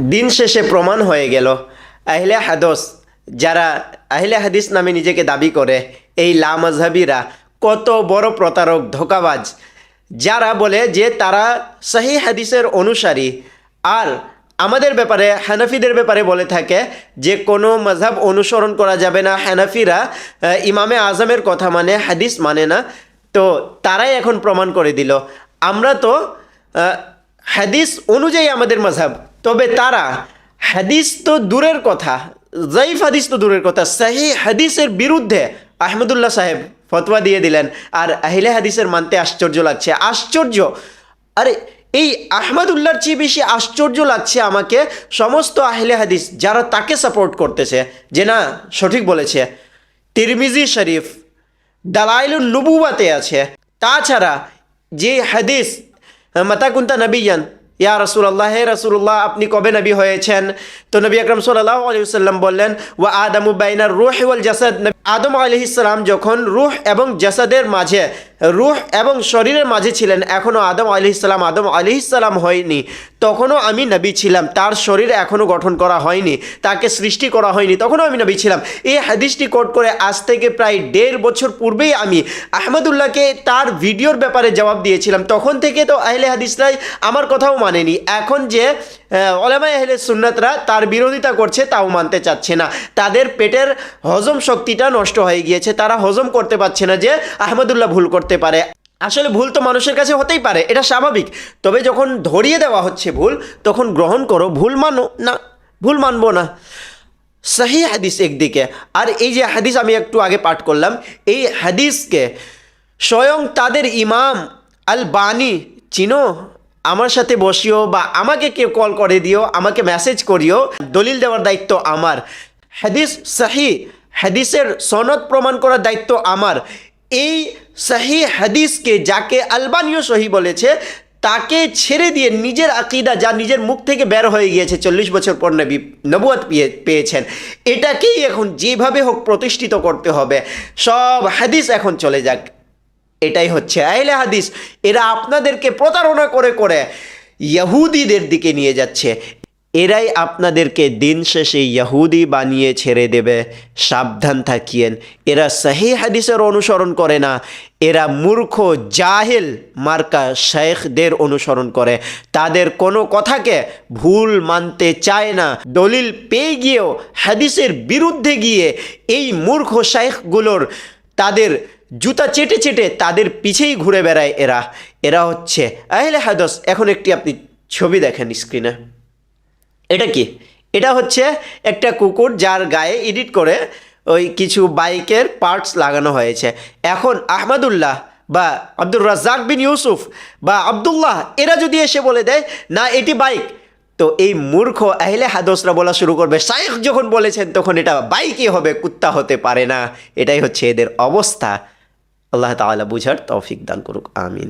দিন শেষে প্রমাণ হয়ে গেল। আহলে হাদস, যারা আহলে হাদিস নামে নিজেকে দাবি করে, এই লামাজহাবিরা কত বড় প্রতারক, ধোকাবাজ। যারা বলে যে তারা সহি হাদিসের অনুসারী। আর আমাদের ব্যাপারে, হানাফিদের ব্যাপারে বলে থাকে যে কোনো মজহাব অনুসরণ করা যাবে না। হানাফিরা ইমামে আজমের কথা মানে হাদিস মানে না। তো তারাই এখন প্রমাণ করে দিল। আমরা তো হাদিস অনুযায়ী আমাদের মজহাব তবে তারা হাদিস তো দূরের কথা জয়ীফ হাদিস তো দূরের কথা, সাহি হাদিসের বিরুদ্ধে আহমদুল্লাহ সাহেব ফতোয়া দিয়ে দিলেন আর আহিলে হাদিসের মানতে আশ্চর্য লাগছে। আশ্চর্য? আরে, এই আহমদুল্লাহর চেয়ে বেশি আশ্চর্য লাগছে আমাকে সমস্ত আহলে হাদিস যারা তাকে সাপোর্ট করতেছে। যে না, সঠিক বলেছে। তিরমিজি শরীফ দালাইলুন নবুয়াতে আছে। তাছাড়া যে হাদিস, মাতাকুন্তা নবীয়ান ইয়া রসুল্লাহ হে রসুল্লাহ আপনি কবে নবী হয়েছেন? তো নবী আকরম আলিয়াল্লাম বললেন, ওয়া আদমু বাইনার রুহ ওয়াল জাসাদ। আদম আলহিসাম যখন রুহ এবং জাসাদের মাঝে, রুহ এবং শরীরের মাঝে ছিলেন এখনও আদম আলহিসাম আদম আলহিসাম হয়নি। তখনও আমি নবী ছিলাম, তার শরীর এখনও গঠন করা হয়নি, তাকে সৃষ্টি করা হয়নি, তখনও আমি নবী ছিলাম। এই হাদিসটি কোট করে আজ থেকে প্রায় দেড় বছর পূর্বেই আমি আহমদুল্লাহকে তার ভিডিওর ব্যাপারে জবাব দিয়েছিলাম। তখন থেকে তো আহলে হাদিসরাই আমার কথাও মানেনি। এখন যে ওলামা আহলে সুন্নতরা তার বিরোধিতা করছে, তাও মানতে চাচ্ছে না। তাদের পেটের হজম শক্তিটা নষ্ট হয়ে গিয়েছে, তারা হজম করতে পারছে না যে আহমদুল্লাহ ভুল করতে পারে। আসলে ভুল তো মানুষের কাছে হতেই পারে, এটা স্বাভাবিক। তবে যখন ধরিয়ে দেওয়া হচ্ছে ভুল, তখন গ্রহণ করো, ভুল মানো না, ভুল মানবো না। সহি হাদিস একদিকে, আর এই যে হাদিস আমি একটু আগে পাঠ করলাম, এই হাদিসকে স্বয়ং তাদের ইমাম আল বানি চিনো আমার সাথে বসিও বা আমাকে কেউ কল করে দিও, আমাকে মেসেজ করিও, দলিল দেওয়ার দায়িত্ব আমার। হাদিস সাহি, হাদিসের সনদ প্রমাণ করার দায়িত্ব আমার। এই সাহি হাদিসকে যাকে আলবানীয় সহি বলেছে, তাকে ছেড়ে দিয়ে নিজের আকিদা যা নিজের মুখ থেকে বের হয়ে গিয়েছে চল্লিশ বছর পর নবী পেয়ে, পেয়েছেন, এটাকেই এখন যেভাবে হোক প্রতিষ্ঠিত করতে হবে। সব হাদিস এখন চলে যাক। এটাই হচ্ছে আহলে হাদিস। এরা আপনাদেরকে প্রতারণা করে করে ইয়াহুদিদের দিকে নিয়ে যাচ্ছে। এরাই আপনাদেরকে দিন শেষে ইয়াহুদি বানিয়ে ছেড়ে দেবে। সাবধান থাকিয়েন। এরা সাহি হাদিসের অনুসরণ করে না। এরা মূর্খ, জাহেল মার্কা শেখদের অনুসরণ করে। তাদের কোনো কথাকে ভুল মানতে চায় না। দলিল পেয়ে গিয়েও হাদিসের বিরুদ্ধে গিয়ে এই মূর্খ শেখগুলোর তাদের জুতা চেটে চেটে তাদের পিছেই ঘুরে বেড়ায় এরা। এরা হচ্ছে আহলে হাদস। এখন একটি আপনি ছবি দেখেন স্ক্রিনে এটা কি? এটা হচ্ছে একটা কুকুর যার গায়ে এডিট করে ওই কিছু বাইকের পার্টস লাগানো হয়েছে। এখন আহমদুল্লাহ বা আব্দুর রাজ্জাক বিন ইউসুফ বা আবদুল্লাহ, এরা যদি এসে বলে দেয়, না, এটি বাইক, তো এই মূর্খ আহলে হাদসরা বলা শুরু করবে। শাইখ যখন বলেছেন, তখন এটা বাইকই হবে, কুত্তা হতে পারে না। এটাই হচ্ছে এদের অবস্থা। আল্লাহ তাআলা বুঝার তৌফিক দান করুক আমিন